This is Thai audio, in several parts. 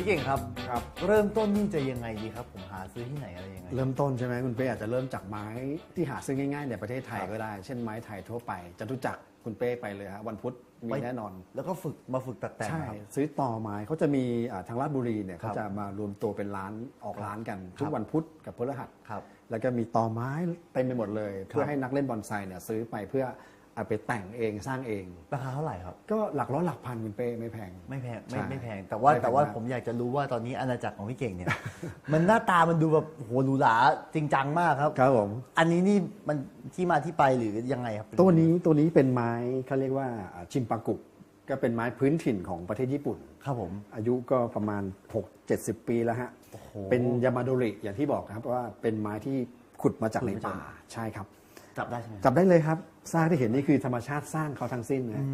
พี่เก่งครับ ครับ เริ่มต้นนี่จะยังไงดีครับ ผมหาซื้อที่ไหนอะไรยังไง เริ่มต้นใช่ไหมคุณเป้อาจจะเริ่มจากไม้ที่หาซื้อง่ายๆในประเทศไทยครับก็ได้ เช่นไม้ไทยทั่วไปจะรู้จักคุณเป้ไปเลยฮะวันพุธมีไป แน่นอน แล้วก็ฝึกมาฝึกตัดแต่งใช่ ครับ ซื้อต่อไม้เขาจะมีอ่าทางราชบุรีเนี่ยครับเขาจะมารวมตัวเป็นร้านออกร้านกัน ทุคกรับวันพุธกับพฤหัส ครับ แล้วก็มีต่อไม้เต็มไปหมดเลย เพื่อให้นักเล่นบอนไซเนี่ยซื้อไปเพื่อเอาไปแต่งเองสร้างเอง ราคาเท่าไหร่ครับ ก็หลักร้อยหลักพันคุณเป้ไม่แพง ไม่แพงใช่ไม่ไม่แพง แต่ว่าไม่แพงแต่ว่ามาก ผมอยากจะรู้ว่าตอนนี้อาณาจักรของพี่เก่งเนี่ย มันหน้าตามันดูแบบโหหรูหราจริงจังมากครับ ครับผม อันนี้นี่มันที่มาที่ไปหรือยังไงครับตัวนี้ตัวนี้เป็นไม้เขาเรียกว่าอ่าชิมปากุก็เป็นไม้พื้นถิ่นของประเทศญี่ปุ่น ครับผม อายุก็ประมาณ 6 70 ปีแล้วฮะโอ้โหเป็นยามาโดริอย่างที่บอกครับว่าเป็นไม้ที่ขุดมาจากขุดในมาจากป่าใช่ครับ จับได้ใช่ไหมจับได้เลยครับสร้างที่เห็นนี่คือธรรมชาติสร้างเขาทั้งสิ้นนะ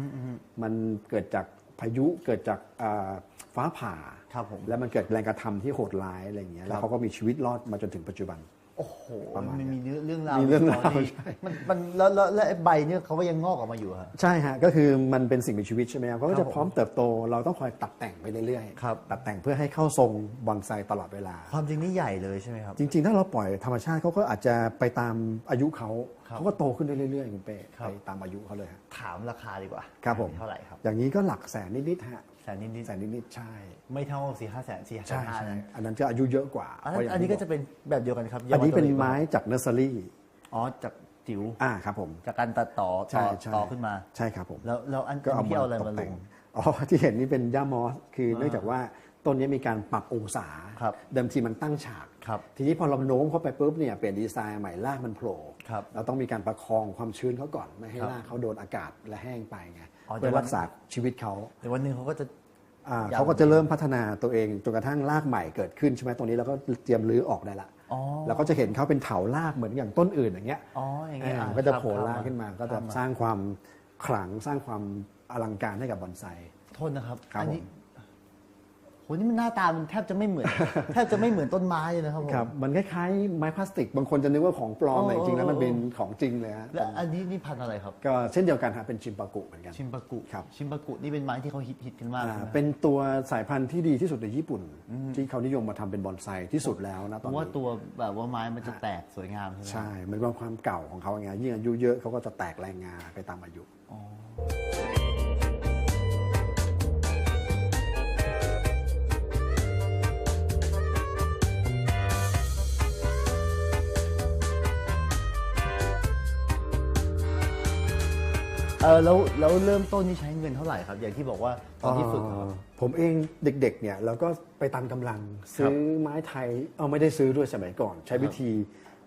มันเกิดจากพายุเกิดจากอ่าฟ้าผ่าครับผมแล้วมันเกิดแรงกระทำที่โหดร้ายอะไรอย่างเงี้ยแล้วเขาก็มีชีวิตรอดมาจนถึงปัจจุบัน โอ้โหประมาณมันมีเรื่องเรื่องราวมีเรื่องราวสตใช่มันมันแล้วแล้วแล้วไอ้ใบเนี่ยเขาก็ยังงอกออกมาอยู่ฮะ ใช่ฮะก็คือมันเป็นสิ่งมีชีวิตใช่ไหมครับเขาครัก็บจะพร้อมเติบโตเราต้องคอยตัดแต่งไปเรื่อยครับ ตัดแต่งเพื่อให้เข้าทรงบอนไซตลอดเวลา ความจริงนี่ใหญ่เลยใช่ไหมครับ จริง ๆ ถ้าเราปล่อยธรรมชาติเขาก็อาจจะไปตามอายุเขาครับเขาก็โตขึ้นได้เรื่อยๆคุณเป้ครับ ไปตามอายุเขาเลยฮะถามราคาดีกว่าครับผมเท่าไหร่ครับ อย่างนี้ก็หลักแสนนิดๆฮะ แสนนิดแสนนิดๆใช่ ๆไม่เท่าสี่ห้าแสนสี่ห้าใช่ห้าใช่นะอันนั้นจะอายุเยอะกว่าอันเพนั้นราะย่างอันนี้ที่ก็จะเป็นแบบเดียวกันครับอันนี้เป็นยาาโตริไม้จากเนอร์เซอรี่อ๋อจากจิ๋วอ่าครับผม จากการตัดต่อใช่ต่อใช่ต่อขึ้นมา ใช่ครับผมแล้วแล้วอันก็เอาที่มาเอาอะไรตมากลแต่งง อ๋อที่เห็นนี่เป็นย่ามอสคือเนื่องจากว่าต้นนี้มีการปรับองศา ครับเดิมทีมันตั้งฉาก ครับทีนี้พอเราโน้มเข้าไปปุ๊บเนี่ยเปลี่ยนดีไซน์ใหม่รากมันโผล่ครับเราต้องมีการประคองความชื้นเขาก่อน ไม่ให้ครับรากเขาโดนอากาศและแห้งไปไงอ๋อเพื่อแต่ว่า รักษาชีวิตเขา แต่วันหนึ่งเขาก็จะ อ่ายาวเขาก็จะเริ่มพัฒนาตัวเองจนกระทั่งรากใหม่เกิดขึ้นใช่ไหมตรงนี้เราก็เตรียมรื้อออกได้ละอ๋อเราก็จะเห็นเขาเป็นเถารากเหมือนอย่างต้นอื่นอย่างเงี้ยอ๋ออย่างเงี้ยอ่าอ่าก็จะครับโผล่ครับรากขึ้นมา ก็จะครับสร้างความขลังสร้างความอลังการให้กับบอนไซโทษนะครับ ครับอันี้ โหนี่มันหน้าตามันแทบจะไม่เหมือน แทบจะไม่เหมือนต้นไม้เลยนะครับผมครับมันคล้ายๆไม้พลาสติก บางคนจะนึกว่าของปลอมโอ้แต่จริงๆแล้วโอ้มันเป็นของจริงเลยฮะและอันนี้นี่พันธุ์อะไรครับ ก็เช่นเดียวกันฮะเป็นชิมปากุเหมือนกัน ชิมปากุครับชิมปากุนี่เป็นไม้ที่เขาฮิตฮิตกันมากอ่าใช่ไหมเป็นตัวสายพันธุ์ที่ดีที่สุดในญี่ปุ่น ที่เขานิยมมาทำเป็นบอนไซที่สุดแล้วนะเพตอนราะว่านี้ตัวแบบว่าไม้มันจะแตกสวยงามใช่ไหมใช่มันเป็นความเก่าของเขาไงยิ่งอายุเยอะเขาก็จะแตกแรงงาไปตามอายุ เออแล้วแล้วเริ่มต้นนี่ใช้เงินเท่าไหร่ครับ อย่างที่บอกว่าตอนที่ฝึกอะครับเอ่อผมเองเด็กๆเนี่ยเราก็ไปตามกำลังซื้อไม้ไทยเอาไม่ได้ซื้อด้วยสมัยก่อน ใช้วิธี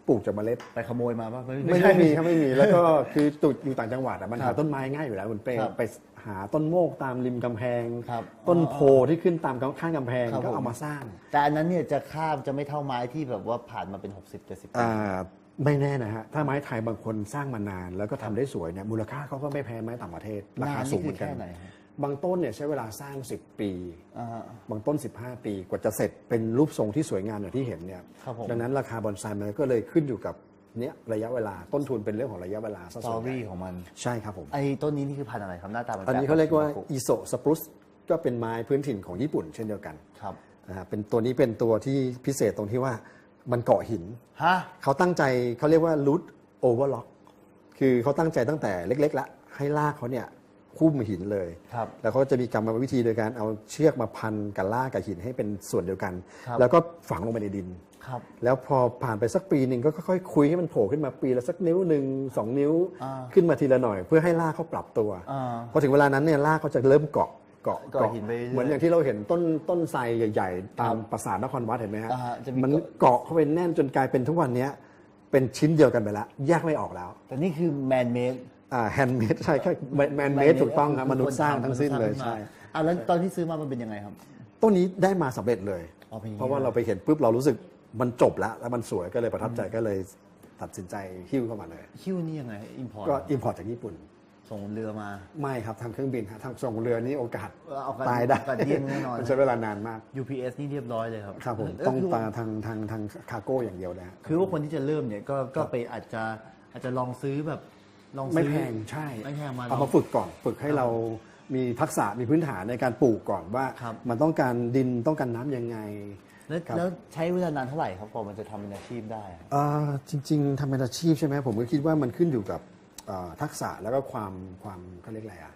ปลูกจากเมล็ด ไปขโมยมาป่ะ ไม่ไม่มีครับไม่มีแล้วก็คือตุดอยู่ต่างจังหวัดอะมันครัหาบต้นไม้ง่ายอยู่แล้วคุณเป้ครับไปหาต้นโมกตามริมกำแพง ครับต้นโพที่ขึ้นตามข้างกำแพงครับก็ผม เอามาสร้างแต่อันนั้นเนี่ยจะข้ามจะไม่เท่าไม้ที่แบบว่าผ่านมาเป็น 60 70ปี อ่า ไม่แน่นะฮะถ้าไม้ไทยบางคนสร้างมานาน แล้วก็ทำได้สวยเนี่ยมูลค่าเขาก็ไม่แพ้ไม้ต่างประเทศ ราคาสูงเหมือนกันนานนี่คือแค่ไหนฮะบางต้นเนี่ยใช้เวลาสร้าง 10 ปีอ่าฮะบางต้น 15 ปีกว่าจะเสร็จเป็นรูปทรงที่สวยงามอย่างที่เห็นเนี่ยครับผมดังนั้นราคาบอนไซมันก็เลยขึ้นอยู่กับเนี้ยระยะเวลาต้นทุนเป็นเรื่องของระยะเวลาซะสตส่อวนใหญ่รี่ของมันใช่ครับผมไอ้ต้นนี้นี่คือพันธุ์อะไรครับหน้าตามันอันนี้แปลเขาเรียกว่าชิมปอิโซสปรุสก็เป็นไม้พื้นถิ่นของญี่ปุ่น เช่นเดียวกันครับนะฮะเป็นตัวนี้เป็นตัวที่พิเศษตรงที่ว่า มันเกาะหิน ฮะ เขาตั้งใจเขาเรียกว่า root overlock คือเขาตั้งใจตั้งแต่เล็ก ๆ ละ ให้ลากเขาเนี่ยคุ้มหินเลย ครับ แล้วเขาจะมีกรรมวิธีโดยการเอาเชือกมาพันกับลากกับหินให้เป็นส่วนเดียวกัน ครับ แล้วก็ฝังลงไปในดิน ครับ แล้วพอผ่านไปสักปีหนึ่งก็ค่อยๆคุยให้มันโผล่ขึ้นมาปีละสักนิ้วหนึ่งสองนิ้วอ่า ขึ้นมาทีละหน่อย เพื่อให้ลากเขาปรับตัว อ่า พอถึงเวลานั้นเนี่ยรากเขาจะเริ่มเกาะ เกาะเกาะหินไปเรื่อยๆเหมือนอย่างที่เราเห็นต้นต้นไทรใหญ่ ๆ ตามปราสาทนครวัดเห็นไหมฮะอ่าฮะจะมี มันเกาะเข้าไปแน่นจนกลายเป็นทุกวันเนี้ยเป็นชิ้นเดียวกันไปแล้วแยกไม่ออกแล้วแต่นี่คือแมนเมด อ่าแฮนด์เมดใช่แค่แมนเมดถูกต้องครับมนุษย์สร้างทั้งสิ้นเลยใช่ อะแล้วตอนที่ซื้อมามันเป็นยังไงครับ ต้นนี้ได้มาสำเร็จเลย อ๋อเป็นอย่างนี้ เพราะว่าเราไปเห็นปุ๊บเรารู้สึกมันจบแล้ว แล้วมันสวยก็เลยประทับใจก็เลยตัดสินใจหิ้วเข้ามาเลย คิวนี่ยังไงอิมพอร์ตก็อิมพอร์ตจากญี่ปุ่น ส่งเรือมา ไม่ครับทางเครื่องบินฮะทางส่งเรือนี่โอกาสเออเอากันตายได้โอกาสเยี่ยมแน่นอน มันใช้เวลานานมาก UPS นี่เรียบร้อยเลยครับครับผมเต้องคือตาทางทางทางคาร์โก้อย่างเดียวนะฮะคือว่าคนที่จะเริ่มเนี่ยก็ก็ไปอาจจะอาจจะลองซื้อแบบลองไม่ซื้อแพงใช่ไม่แพงมาเอาลมาองฝึกก่อนฝึกให้เรามีทักษะมีพื้นฐานในการปลูกก่อนว่าครับมันต้องการดินต้องการน้ำยังไงแล้วครับแล้วใช้เวลานานเท่าไหร่ครับกว่ามันจะทำเป็นอาชีพได้อะอ่าจริง ๆทำเป็นอาชีพใช่ไหมผมก็คิดว่ามันขึ้นอยู่กับอ่า ทักษะแล้วก็ความความเขาเรียกอะไรอะ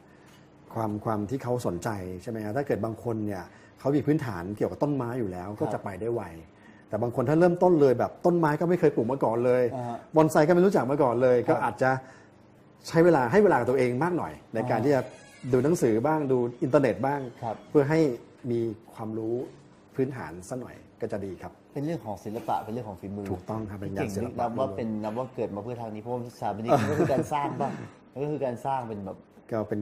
ความความที่เขาสนใจใช่ไหมฮะถ้าเกิดบางคนเนี่ยเขามีพื้นฐานเกี่ยวกับต้นไม้อยู่แล้วก็จะไปได้ไวแต่บางคนถ้าเริ่มต้นเลยแบบต้นไม้ก็ไม่เคยปลูกมาก่อนเลยอ่าฮะบอนไซก็ไม่รู้จักมาก่อนเลยครัก็บอาจจะใช้เวลาให้เวลากับตัวเองมากหน่อย ในการที่จะดูหนังสือบ้างดูอินเทอร์เน็ตบ้าง ครับ เพื่อให้มีความรู้พื้นฐานสักหน่อย ก็จะดีครับ เป็นเรื่องของศิลปะเป็นเรื่องของฝีมือถูกต้องครับเป็นพี่งานเก่งศิลนี่ปะนับว่าเป็นนับว่าเกิดมาเพื่อทางนี้เพราะว่าสถาปนิกมันก็คือการสร้างบ้างมันก็คือการสร้างเป็นแบบก็เป็น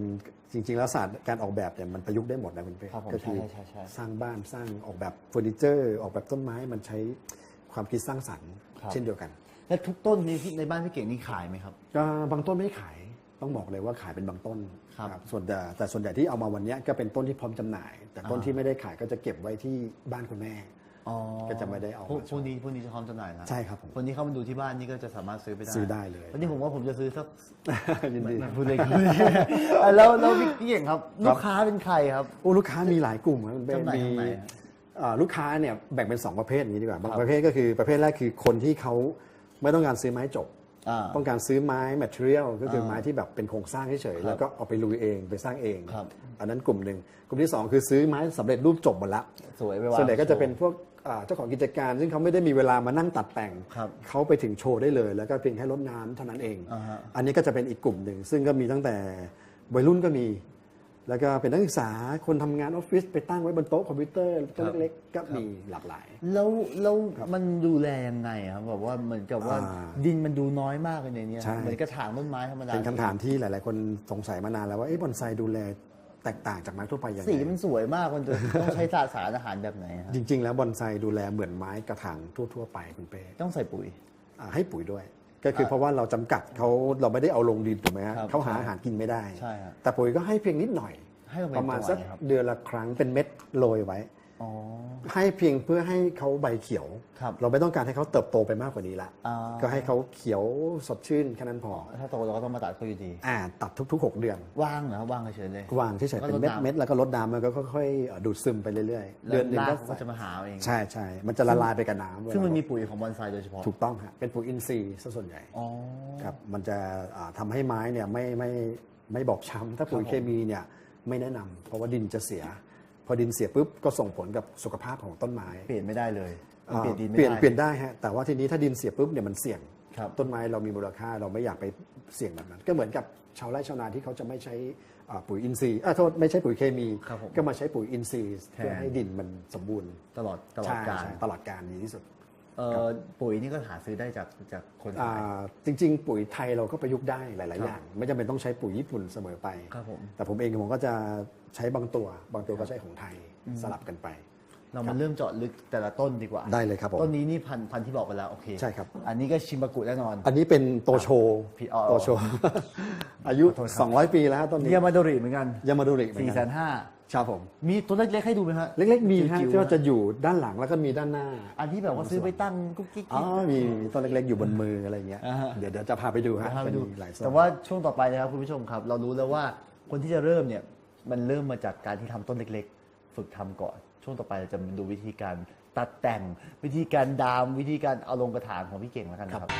จริง ๆ แล้วศาสตร์การออกแบบเนี่ยมันประยุกต์ได้หมดนะคุณเป้ครับผมก็คืใช่ใช่ใช่สร้างบ้านสร้างออกแบบเฟอร์นิเจอร์ออกแบบต้นไม้มันใช้ความคิดสร้างสรรค์ครับเช่นเดียวกัน แล้วทุกต้นในที่ในบ้านพี่เก่งนี่ขายไหมครับก็บางต้นไม่ขายต้องบอกเลยว่าขายเป็นบางต้นครับส่วนแต่แต่ส่วนใหญ่ที่เอามาวันเนี้ยก็เป็นต้นที่พร้อมจำหน่าย แต่ต้นอ่าที่ไม่ได้ขายก็จะเก็บไว้ที่บ้านคุณแม่ อ๋อก็จะไม่ได้เอาพวกมาโชว์พวกนี้พวกนี้จะพร้อมจำหน่ายแล้วใช่ครับผม คนที่เข้ามาดูที่บ้านนี่ก็จะสามารถซื้อไปได้ซื้อได้เลย วันนี้ผมว่าผมจะซื้อสักยินดี พูดเลยครับแล้วแล้วพี่เก่งครับ ลูกค้าเป็นใครครับ โอ้ลูกค้ามีหลายกลุ่มครับคุณเป้จำหน่ายมีทางไหนฮะอ่าลูกค้าเนี่ยแบ่งเป็น 2 ประเภทอย่างนี้ดีกว่าบางครับประเภทก็คือประเภทแรกคือคนที่เขาไม่ต้องการซื้อไม้จบ อ่า ต้องการซื้อไม้ material ก็คืออ่าไม้ที่แบบเป็นโครงสร้างเฉยครับๆแล้วก็เอาไปลุยเองไปสร้างเอง ครับ อันนั้นกลุ่มหนึ่งกลุ่มที่2คือซื้อไม้สำเร็จรูปจบหมดละ สวยไปวางส่วนใหญ่ก็จะเป็นโชว์พวกอ่าเจ้าของกิจการ ซึ่งเขาไม่ได้มีเวลามานั่งตัดแต่ง ครับเขาไปถึงโชว์ได้เลย แล้วก็เพียงแค่ลดน้ำเท่านั้นเอง อ่าฮะ อันนี้ก็จะเป็นอีกกลุ่มหนึ่ง ซึ่งก็มีตั้งแต่วัยรุ่นก็มี แล้วก็เป็นนักศึกษาคนทำงานออฟฟิศไปตั้งไว้บนโต๊ะคอมพิวเตอร์ต้นเล็กๆก็มีหลากหลาย แล้วแล้วมันดูแลยังไงครับแบบว่าเหมือนกับว่าอ่าดินมันดูน้อยมากเลยในเนี้ยใช่ เหมือนกระถางต้นไม้ธรรมดาเป็นคำถามที่หลาย ๆ คนสงสัยมานานแล้วว่าเอ๊ะบอนไซดูแลแตกต่างจากไม้ทั่วไปยังไง สีมันสวยมากมันจะต้องใช้สารสารอาหารแบบไหนฮะจริง ๆ แล้วบอนไซดูแลเหมือนไม้กระถางทั่ว ๆ ไปคุณเป้ต้องใส่ปุ๋ย อ่าให้ปุ๋ยด้วย ก็คือเพราะว่าเราจำกัดเขาเราไม่ได้เอาลงดินถูกไหมฮะครับเขาหาอาหารกินไม่ได้ใช่ครับแต่ปุ๋ยก็ให้เพียงนิดหน่อยให้ลงไปประมาณตัวสักไหนครับเดือนละครั้งเป็นเม็ดโรยไว้อ๋อ ให้เพียงเพื่อให้เขาใบเขียวครับเราไม่ต้องการให้เขาเติบโตไปมากกว่านี้ละอ่าก็ให้เขาเขียวสดชื่นแค่นั้นพอ ถ้าโตเราก็ต้องมาตัดเขาอยู่ดี อ่า ตัดทุกๆ 6 เดือน ว่างเหรอครับว่างเฉยๆเลยวางเฉยๆเป็นเม็ดแล้วรดน้ำเม็ดแล้วก็ลดน้ำมันก็ค่อยๆเอ่อดูดซึมไปเรื่อยๆแล้วเดือนหนึ่งรากก็เขาก็จะมาหาเอาเอง ใช่ใช่มันจะละลายไปกับน้ำซึ่งมันมีปุ๋ยของบอนไซโดยเฉพาะ ถูกต้องฮะ เป็นปุ๋ยอินทรีย์ซะส่วนใหญ่อ๋อครับ มันจะอ่าทำาให้ไม้เนี่ยไม่ไม่ไม่บอบช้ำถ้าปุ๋ยครับผมเคมีเนี่ยไม่แนะนำเพราะว่าดินจะเสีย พอดินเสียปุ๊บก็ส่งผลกับสุขภาพของต้นไม้เปลี่ยนไม่ได้เลยมันอ่าเปลี่ยนดินไม่เปลี่ยนได้ เปลี่ยนได้ฮะแต่ว่าทีนี้ถ้าดินเสียปุ๊บเนี่ยมันเสี่ยง ครับ ต้นไม้เรามีมูลค่าเราไม่อยากไปเสี่ยงแบบนั้น ก็เหมือนกับชาวไร่ชาวนาที่เขาจะไม่ใช้อ่าปุ๋ยอินทรีย์อ่าโทษไม่ใช้ปุ๋ยเคมี ครับผมก็มาใช้ปุ๋ยอินทรีย์แทน เพื่อให้ดินมันสมบูรณ์ตลอดตลอดใช่กาลใช่ตลอดการดีที่สุดเอ่อปุ๋ยนี่ก็หาซื้อได้จากจากคนอ่ขายาจริง ๆ ปุ๋ยไทยเราก็ประยุกต์ได้หลายครัๆบอย่าง ไม่จำเป็นต้องใช้ปุ๋ยญี่ปุ่นเสมอไป ครับผม แต่ผมเองผมก็จะ ใช้บางตัว บางตัวก็ใช้ของไทยสลับกันไป เรามาเริ่มเจาะลึกแต่ละต้นดีกว่า ได้เลยครับผมต้นนี้นี่พันพันที่บอกไปแล้วโอเคใช่ครับ อันนี้ก็ชิมบากุแน่นอน อันนี้เป็นโตโชพี่อ๋อโตโช อายุขอโทษครับ200 ปีแล้วฮะต้นนี้เยามาโดริเหมือนกันยามาดูริเหมือนสี่กัแสนห้าครับผมมีตัวเล็กๆให้ดูไหมฮะเล็กๆมีฮะจิ๋วๆที่ว่าจะอยู่ด้านหลังแล้วก็มีด้านหน้า อันที่แบบว่าซื้อไปตั้งกุ๊กกิ๊กอ๋อมีมีต้นเล็กๆอยู่บนมืออะไรเงี้ยอ่าฮะเดี๋ยวเดี๋ยวจะพาไปดูฮะนะครับไปดูจะมีหลายโซนแต่ว่าช่วงต่อไปนะครับคุณผู้ชมครับ เรารู้แล้วว่าคนที่จะเริ่มเนี่ย มันเริ่มมาจากการที่ทำต้นเล็ก ๆ ฝึกทำก่อน ช่วงต่อไปเราจะมาดูวิธีการตัดแต่งวิธีการดามวิธีการเอาลงกระถางของพี่เก่งแล้วกันนะครับ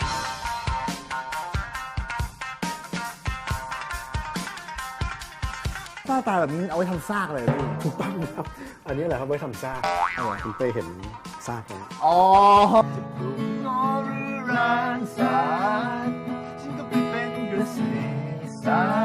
หน้าตาแบบนี้เอาไว้ทำซากเลยพี่ถูกต้องครับ อันนี้แหละครับไว้ทำซากคุณเต้เห็นซากไหมอ๋องอหรือรานสารฉันก็ไปเป็นกระสีสาร